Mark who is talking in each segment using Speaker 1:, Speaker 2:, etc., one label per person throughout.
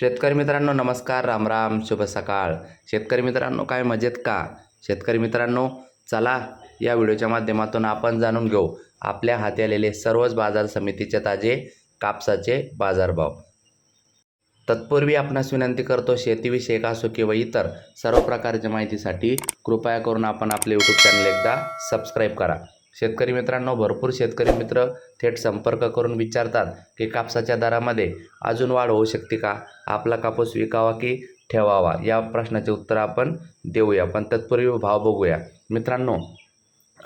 Speaker 1: शेतकरी मित्रांनो नमस्कार राम राम शुभ सकाळ. शेतकरी मित्रांनो काय मजेत का? शेतकरी मित्रांनो चला या व्हिडिओच्या माध्यमातून आपण जाणून घेऊ. आपल्या हाती आलेले सर्वच बाजार समितीचे ताजे कापसाचे बाजारभाव. तत्पूर्वी आपणास विनंती करतो शेतीविषयक असो किंवा इतर सर्व प्रकारच्या माहितीसाठी कृपया करून आपण आपले यूट्यूब चॅनल एकदा सबस्क्राईब करा. शेतकरी मित्रांनो भरपूर शेतकरी मित्र थेट संपर्क करून विचारतात की कापसाच्या दरामध्ये अजून वाढ होऊ शकते का? आपला कापूस विकावा की ठेवावा? या प्रश्नाचे उत्तर आपण देऊया. पण तत्पूर्वी भाव बघूया. मित्रांनो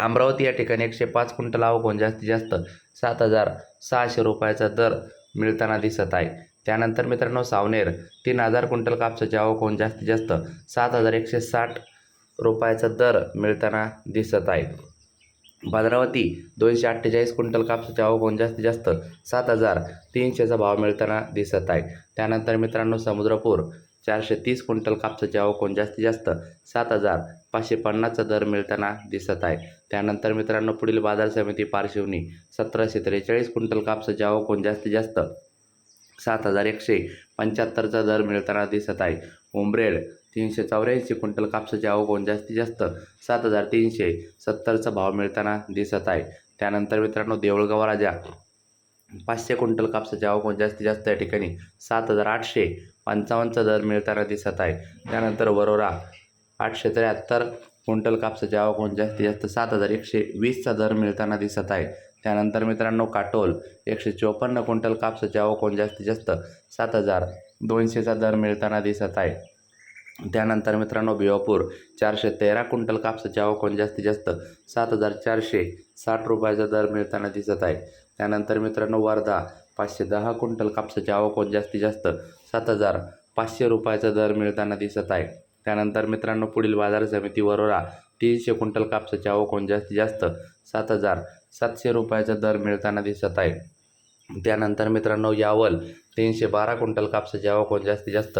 Speaker 1: अमरावती या ठिकाणी एकशे पाच क्विंटल आवक होऊन जास्तीत जास्त सात हजार सहाशे रुपयाचा दर मिळताना दिसत आहे. त्यानंतर मित्रांनो सावनेर तीन हजार क्विंटल कापसाची आवक होऊन जास्तीत जास्त सात हजार एकशे साठ रुपयाचा दर मिळताना दिसत आहे. भद्रावती दोनशे अठ्ठेचाळीस क्विंटल कापसाचे आवक जास्तीत जास्त सात हजार तीनशेचा भाव मिळताना दिसत आहे त्यानंतर मित्रांनो समुद्रपूर चारशे तीस क्विंटल कापसाचे आवक जास्तीत जास्त सात हजार पाचशे पन्नासचा दर मिळताना दिसत आहे. त्यानंतर मित्रांनो पुढील बाजार समिती पारशिवनी सतराशे त्रेचाळीस क्विंटल कापसाचे आवक जास्तीत जास्त सात हजार एकशे पंच्याहत्तरचा दर मिळताना दिसत आहे. उमरेड तीनशे चौऱ्याऐंशी क्विंटल कापसाचे आवक जास्तीत जास्त सात हजार तीनशे सत्तरचा भाव मिळताना दिसत आहे. त्यानंतर मित्रांनो देऊळगाव राजा पाचशे क्विंटल कापसाचे आवक जास्तीत जास्त या ठिकाणी सात हजार आठशे पंचावन्नचा दर मिळताना दिसत आहे. त्यानंतर वरोरा आठशे त्र्याहत्तर क्विंटल कापसाचे आवक जास्तीत जास्त सात हजार एकशे वीसचा दर मिळताना दिसत आहे. त्यानंतर मित्रांनो काटोल एकशे चोपन्न क्विंटल कापसाची आवक जास्तीत जास्त सात हजार दोनशेचा दर मिळताना दिसत आहे. त्यानंतर मित्रांनो भिवापूर चारशे तेरा क्विंटल कापसाची आवक जास्तीत जास्त सात हजार चारशे साठ रुपयाचा दर मिळताना दिसत आहे. त्यानंतर मित्रांनो वर्धा पाचशे दहा क्विंटल कापसाची आवक जास्तीत जास्त सात हजार पाचशे रुपयाचा दर मिळताना दिसत आहे. त्यानंतर मित्रांनो पुढील बाजार समिती वरोरा तीनशे क्विंटल कापसाची आवक जास्तीत जास्त सात हजार सातशे रुपयाचा दर मिळताना दिसत आहे. त्यानंतर मित्रांनो यावल तीनशे बारा क्विंटल कापसाचे आवक जास्तीत जास्त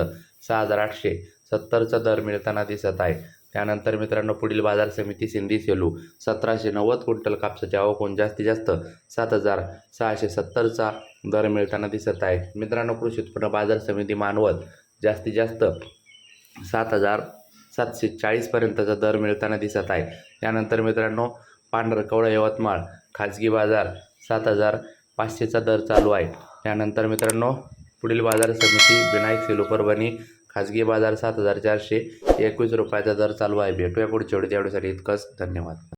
Speaker 1: सहा हजार आठशे सत्तरचा दर मिळताना दिसत आहे. त्यानंतर मित्रांनो पुढील बाजार समिती सिंधी सेलू. सतराशे नव्वद क्विंटल कापसाचे आवक जास्तीत जास्त सात हजार सहाशे सत्तरचा दर मिळताना दिसत आहे. मित्रांनो कृषी उत्पन्न बाजार समिती मानवत जास्तीत जास्त सात हजार सातशे चाळीसपर्यंतचा दर मिळताना दिसत आहे. त्यानंतर मित्रांनो पांढरकवडा यवतमाळ खाजगी बाजार सात हजार पाचशेचा दर चालू आहे. त्यानंतर मित्रांनो पुढील बाजार समिती विनायक सेलू परभणी खाजगी बाजार सात हजार चारशे एकवीस रुपयाचा दर चालू आहे. भेटूया पुढच्या वेळी तेवढ्यासाठी इतकंच. धन्यवाद.